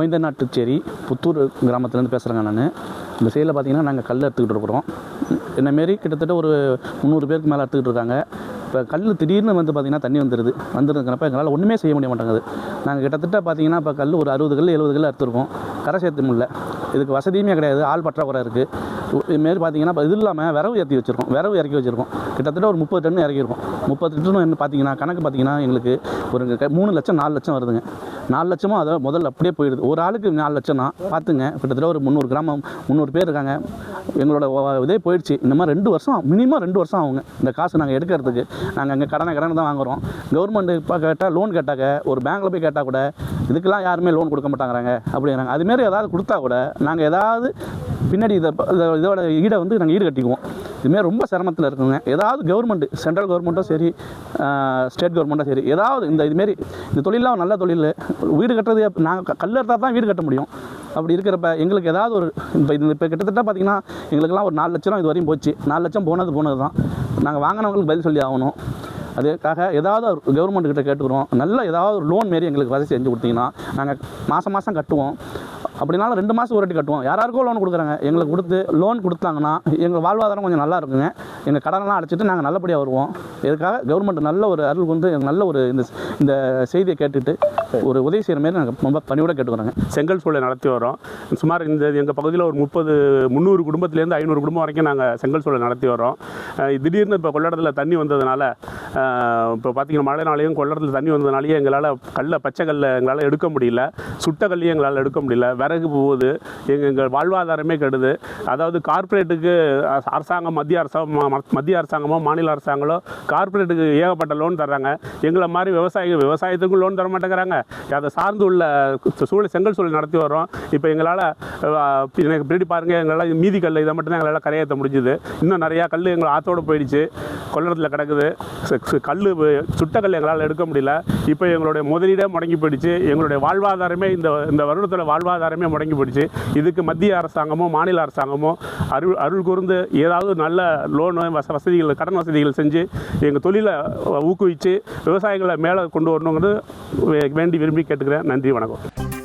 கோவிந்த நாட்டுச்சேரி புத்தூர் கிராமத்துலேருந்து பேசுகிறேங்க நான். இந்த சைடில் பார்த்தீங்கன்னா நாங்கள் கல் எடுத்துக்கிட்டு இருக்கிறோம். என்னமாரி கிட்டத்தட்ட ஒரு முந்நூறு பேருக்கு மேலே எடுத்துக்கிட்டு இருக்காங்க. இப்போ கல் திடீர்னு வந்து பார்த்திங்கன்னா தண்ணி வந்துடுது வந்துருக்கிறப்ப எங்களால் ஒன்றுமே செய்ய முடிய மாட்டேங்குது. நாங்கள் கிட்டத்தட்ட பார்த்தீங்கன்னா இப்போ கல் ஒரு அறுபது கல் எழுபது கல் எடுத்துருக்கோம். கரை சேர்த்து முடியல இதுக்கு வசதியுமே கிடையாது. ஆள் பற்றாக்குறை இருக்குது இதுமாரி பார்த்தீங்கன்னா இப்போ இது இல்லாமல் விரவு ஏற்றி வச்சுருக்கோம். விரவு இறக்கி வச்சுருக்கோம். கிட்டத்தட்ட ஒரு முப்பது டன் இறக்கியிருக்கோம். முப்பது டன் என்ன பார்த்தீங்கன்னா கணக்கு பார்த்தீங்கன்னா எங்களுக்கு ஒரு மூணு லட்சம் நாலு லட்சம் வருதுங்க. நாலு லட்சமும் அதை முதல்ல அப்படியே போயிடுது. ஒரு ஆளுக்கு நாலு லட்சம்னா பார்த்துங்க கிட்டத்தட்ட ஒரு முந்நூறு கிராமம் முந்நூறு பேர் இருக்காங்க. எங்களோட இதே போயிடுச்சு. இந்த மாதிரி ரெண்டு வருஷம் மினிமம் ரெண்டு வருஷம் ஆகுங்க. இந்த காசு நாங்கள் எடுக்கிறதுக்கு. நாங்கள் அங்கே கடனை கடனை தான் வாங்குகிறோம் கவர்மெண்ட் இப்போ கேட்டால் லோன் கேட்டாக்க ஒரு பேங்க்கில் போய் கேட்டால் கூட இதுக்கெல்லாம் யாருமே லோன் கொடுக்க மாட்டாங்கிறாங்க அப்படிங்கிறாங்க. அதுமாரி ஏதாவது கொடுத்தா கூட நாங்கள் ஏதாவது பின்னாடி இதை- இதோட ஈடை வந்து நாங்கள் ஈடு கட்டிக்குவோம். இதுமாரி ரொம்ப சிரமத்தில் இருக்குங்க. ஏதாவது கவர்மெண்ட் சென்ட்ரல் கவர்மெண்ட்டும் சரி ஸ்டேட் கவர்மெண்ட்டும் சரி ஏதாவது இந்த இதுமாரி இந்த தொழிலாம் நல்ல தொழில். வீடு கட்டுறது நாங்கள் கல் எடுத்தால் தான் வீடு கட்ட முடியும். அப்படி இருக்கிறப்ப எங்களுக்கு ஏதாவது ஒரு இப்போ இது இப்போ கிட்டத்தட்ட பார்த்தீங்கன்னா எங்களுக்கெல்லாம் ஒரு நாலு லட்சம் இது வரையும் போச்சு. நாலு லட்சம் போனது போனது தான் நாங்கள் வாங்கினவங்களுக்கு பதில் சொல்லி ஆகணும். அதுக்காக ஏதாவது ஒரு கவர்மெண்ட் கேட்டுக்கிறோம். நல்ல ஏதாவது ஒரு லோன் மாரி எங்களுக்கு வசதி செஞ்சு கொடுத்தீங்கன்னா நாங்கள் மாதம் மாதம் கட்டுவோம். அப்படினாலும் ரெண்டு மாதம் ஒரு வாட்டி கட்டுவோம். யாராருக்கோ லோன் கொடுக்குறாங்க. எங்களுக்கு கொடுத்து லோன் கொடுத்தாங்கன்னா எங்கள் வாழ்வாதாரம் கொஞ்சம் நல்லா இருக்குங்க. எங்கள் கடனெல்லாம் அடைச்சிட்டு நாங்கள் நல்லபடியாக வருவோம். இதுக்காக கவர்மெண்ட் நல்ல ஒரு அருள் வந்து நல்ல ஒரு இந்த இந்த செய்தியை கேட்டுட்டு ஒரு உதவி செய்கிற மாதிரி நாங்கள் ரொம்ப பணியோட கேட்டுக்கிறோங்க. செங்கல் சூளை நடத்தி வரோம் சுமார் இந்த எங்கள் பகுதியில் ஒரு முப்பது முந்நூறு குடும்பத்துலேருந்து ஐநூறு குடும்பம் வரைக்கும் நாங்கள் செங்கல் சூளை நடத்தி வரோம் திடீர்னு இப்போ கொள்ளடத்தில் தண்ணி வந்ததுனால இப்போ பார்த்தீங்கன்னா மழை நாளையும் கொள்ளடத்தில் தண்ணி வந்ததுனாலேயே எங்களால் கல்லை பச்சை கல்லை எங்களால் எடுக்க முடியல. சுட்ட கல்லையும் எங்களால் எடுக்க முடியல. விறகு போகுது. எங்கள் எங்கள் வாழ்வாதாரமே கெடுது. அதாவது கார்ப்பரேட்டுக்கு அரசாங்கம் மத்திய அரசாங்கம் மத்திய அரசாங்கமோ மாநில அரசாங்கமோ கார்ப்பரேட்டுக்கு ஏகப்பட்ட லோன் தர்றாங்க. எங்களை மாதிரி விவசாயிகள் விவசாயத்துக்கும் லோன் தர மாட்டேங்கிறாங்க அதை சார்ந்து உள்ள சூழல் செங்கல் சூழல் நடத்தி வரோம் இப்போ எங்களால் எனக்கு பின்னாடி பாருங்கள் எங்களால் மீதி கல் இதை மட்டும்தான் எங்களால் கரையேற்ற முடிஞ்சுது. இன்னும் நிறையா கல் எங்களை ஆத்தோடு போயிடுச்சு. கொள்ளத்தில் கிடக்குது. கல் சுட்ட கல் எங்களால் எடுக்க முடியல. இப்போ எங்களுடைய முதலீடே முடங்கி போயிடுச்சு. எங்களுடைய வாழ்வாதாரமே இந்த இந்த வருடத்தோட வாழ்வாதாரமே முடங்கி போயிடுச்சு. இதுக்கு மத்திய அரசாங்கமோ மாநில அரசாங்கமோ அருள் அருள் கூர்ந்து ஏதாவது நல்ல லோனு வச வசதிகள் கடன் வசதிகள் செஞ்சு எங்கள் தொழிலை ஊக்குவித்து விவசாயிகளை மேலே கொண்டு வரணுங்கிறது வேண்டி விரும்பி கேட்டுக்கிறேன். நன்றி வணக்கம்.